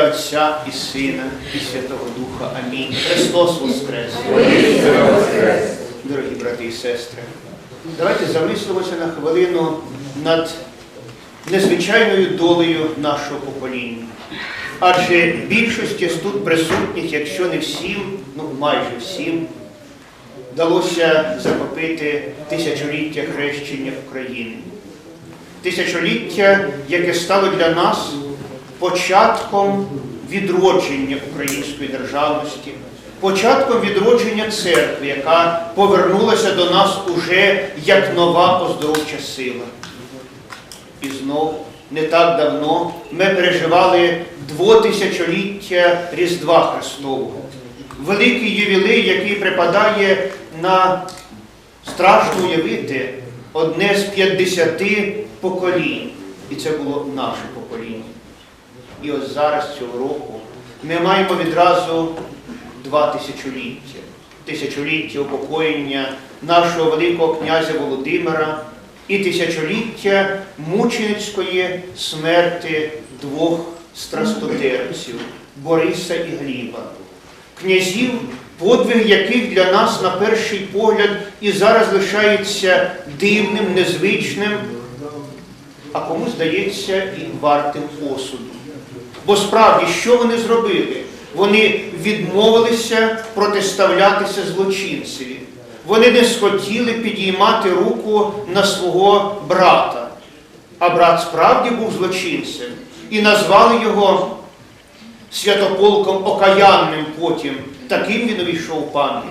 Отця і Сина, і Святого Духа. Амінь. Христос Воскрес! Дорогі брати і сестри, давайте замислимося на хвилину над незвичайною долею нашого покоління. Адже більшості з тут присутніх, якщо не всім, ну майже всім, вдалося захопити тисячоліття хрещення України. Тисячоліття, яке стало для нас початком відродження української державності, початком відродження церкви, яка повернулася до нас уже як нова оздоровча сила. І знов не так давно ми переживали двотисячоліття Різдва Христового. Великий ювілей, який припадає на страшно уявити одне з 50 поколінь. І це було наше покоління. І ось зараз цього року ми маємо відразу два тисячоліття. Тисячоліття упокоєння нашого Великого князя Володимира і тисячоліття мученицької смерти двох страстотерпців Бориса і Гліба, князів, подвиг яких для нас на перший погляд і зараз лишається дивним, незвичним, а комусь здається і вартим осуду. Бо справді, що вони зробили? Вони відмовилися протиставлятися злочинцеві. Вони не схотіли підіймати руку на свого брата. А брат справді був злочинцем і назвали його святополком окаянним потім. Таким він увійшов пам'ять.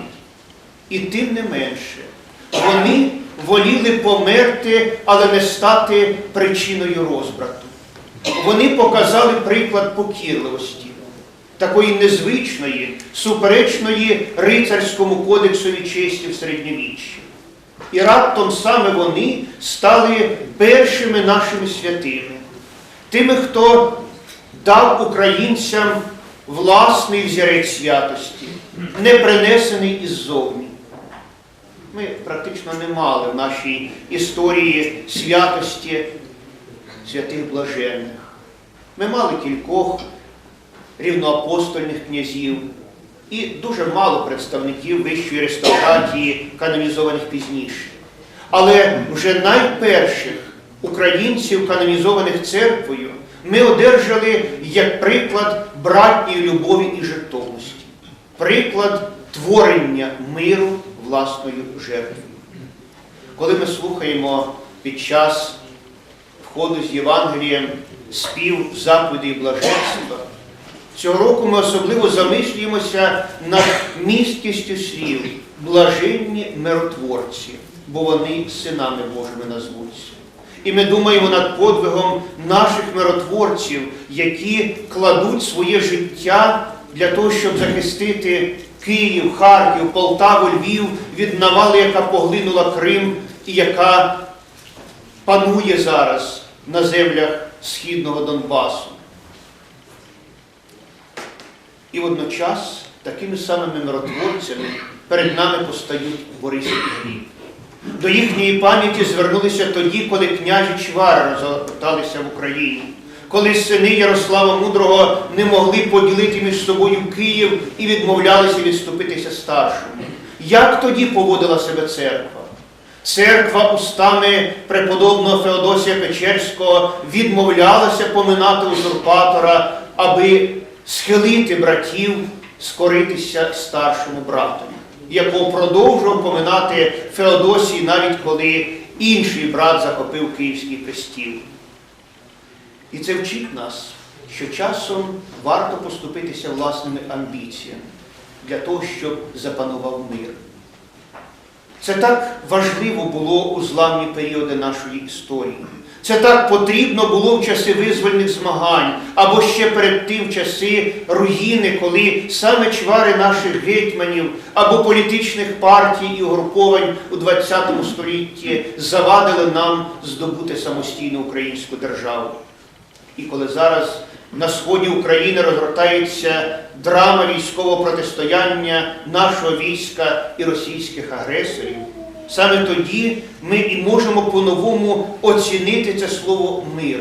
І тим не менше, вони воліли померти, але не стати причиною розбрату. Вони показали приклад покірливості, такої незвичної, суперечної рицарському кодексові честі в середньовіччі. І раптом саме вони стали першими нашими святими, тими, хто дав українцям власний взірець святості, не принесений іззовні. Ми практично не мали в нашій історії святості святих блаженних. Ми мали кількох рівноапостольних князів і дуже мало представників вищої аристократії, канонізованих пізніше. Але вже найперших українців, канонізованих церквою, ми одержали як приклад братньої любові і жертовності, приклад творення миру власною жертвою. Коли ми слухаємо під час входу з Євангелієм спів заповіді блаженства, цього року ми особливо замислюємося над місткістю слів блаженні миротворці, бо вони синами Божими назвуться. І ми думаємо над подвигом наших миротворців, які кладуть своє життя для того, щоб захистити Київ, Харків, Полтаву, Львів від навали, яка поглинула Крим і яка панує зараз на землях Східного Донбасу. І водночас такими самими миротворцями перед нами постають Борис і Гліб. До їхньої пам'яті звернулися тоді, коли княжі чвари розгорталися в Україні, коли сини Ярослава Мудрого не могли поділити між собою Київ і відмовлялися відступитися старшому. Як тоді поводила себе церква? Церква устами преподобного Феодосія Печерського відмовлялася поминати узурпатора, аби схилити братів, скоритися старшому брату, якого продовжував поминати Феодосій, навіть коли інший брат захопив Київський престіл. І це вчить нас, що часом варто поступитися власними амбіціями для того, щоб запанував мир. Це так важливо було у зламні періоди нашої історії. Це так потрібно було в часи визвольних змагань, або ще перед тим часи руїни, коли саме чвари наших гетьманів або політичних партій і угруповань у ХХ столітті завадили нам здобути самостійну українську державу. І коли зараз на сході України розгортається драма військового протистояння нашого війська і російських агресорів, саме тоді ми і можемо по-новому оцінити це слово мир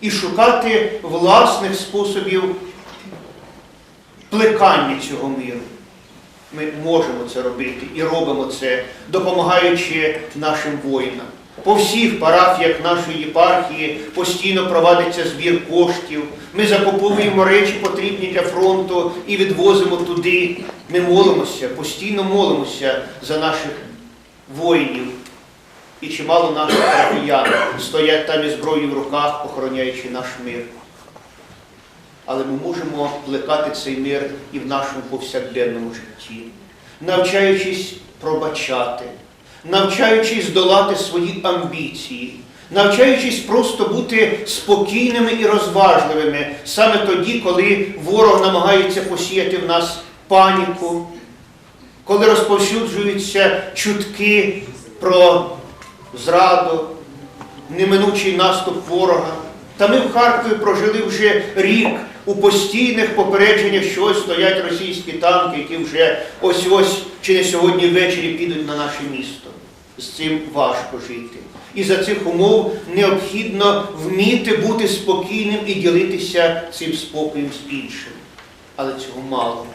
і шукати власних способів плекання цього миру. Ми можемо це робити і робимо це, допомагаючи нашим воїнам. По всіх парафіях нашої єпархії постійно проводиться збір коштів. Ми закуповуємо речі, потрібні для фронту, і відвозимо туди. Ми молимося, постійно молимося за наших воїнів. І чимало наших парафіян стоять там із зброєю в руках, охороняючи наш мир. Але ми можемо плекати цей мир і в нашому повсякденному житті, навчаючись пробачати, навчаючись долати свої амбіції, навчаючись просто бути спокійними і розважливими саме тоді, коли ворог намагається посіяти в нас паніку, коли розповсюджуються чутки про зраду, неминучий наступ ворога. Та ми в Харкові прожили вже рік у постійних попередженнях, що ось стоять російські танки, які вже ось-ось чи не сьогодні ввечері підуть на наше місто. З цим важко жити. І за цих умов необхідно вміти бути спокійним і ділитися цим спокоєм з іншим. Але цього мало.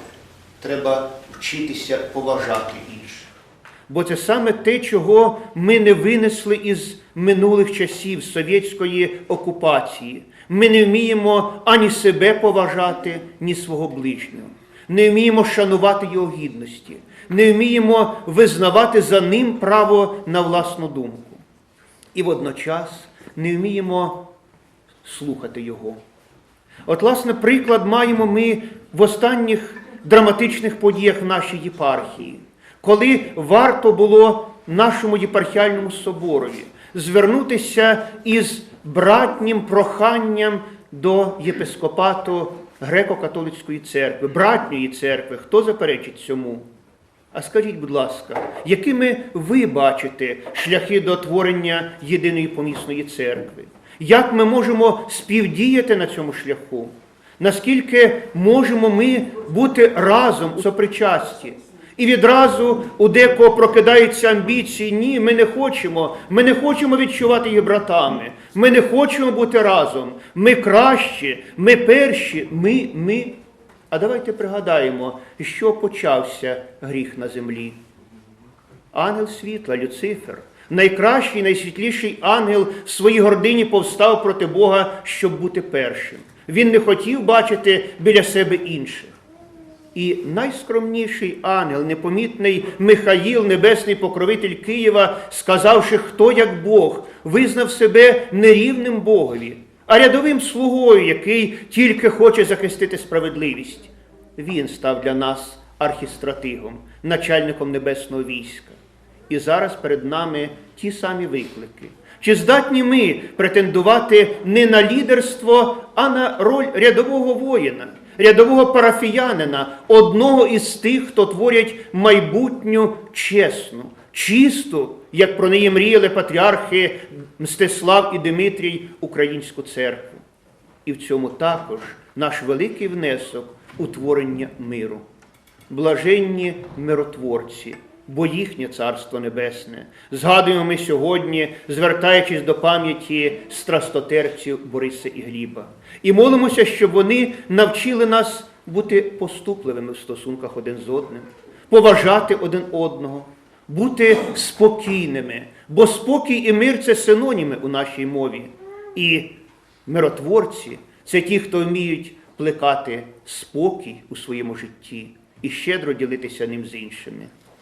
Треба вчитися поважати інших. Бо це саме те, чого ми не винесли із минулих часів совєтської окупації. Ми не вміємо ані себе поважати, ні свого ближнього. Не вміємо шанувати його гідності, не вміємо визнавати за ним право на власну думку. І водночас не вміємо слухати його. От, власне, приклад маємо ми в останніх драматичних подіях в нашій єпархії, коли варто було нашому єпархіальному соборові звернутися із братнім проханням до єпископату греко-католицької церкви, братньої церкви. Хто заперечить цьому? А скажіть, будь ласка, якими ви бачите шляхи до творення єдиної помісної церкви? Як ми можемо співдіяти на цьому шляху? Наскільки можемо ми бути разом у сопричасті? І відразу у декого прокидаються амбіції. Ні, ми не хочемо. Ми не хочемо відчувати їх братами. Ми не хочемо бути разом. Ми кращі, ми перші, ми, ми. А давайте пригадаємо, що почався гріх на землі. Ангел світла, Люцифер, найкращий, найсвітліший ангел в своїй гордині повстав проти Бога, щоб бути першим. Він не хотів бачити біля себе інших. І найскромніший ангел, непомітний Михаїл, небесний покровитель Києва, сказавши, хто як Бог, визнав себе нерівним Богові, а рядовим слугою, який тільки хоче захистити справедливість. Він став для нас архістратигом, начальником небесного війська. І зараз перед нами ті самі виклики. Чи здатні ми претендувати не на лідерство, а на роль рядового воїна, рядового парафіянина, одного із тих, хто творять майбутню чесну, чисту, як про неї мріяли патріархи Мстислав і Димитрій, українську церкву. І в цьому також наш великий внесок утворення миру. Блаженні миротворці, бо їхнє Царство Небесне. Згадуємо ми сьогодні, звертаючись до пам'яті страстотерпців Бориса і Гліба. І молимося, щоб вони навчили нас бути поступливими в стосунках один з одним, поважати один одного, бути спокійними, бо спокій і мир це синоніми у нашій мові. І миротворці це ті, хто вміють плекати спокій у своєму житті і щедро ділитися ним з іншими.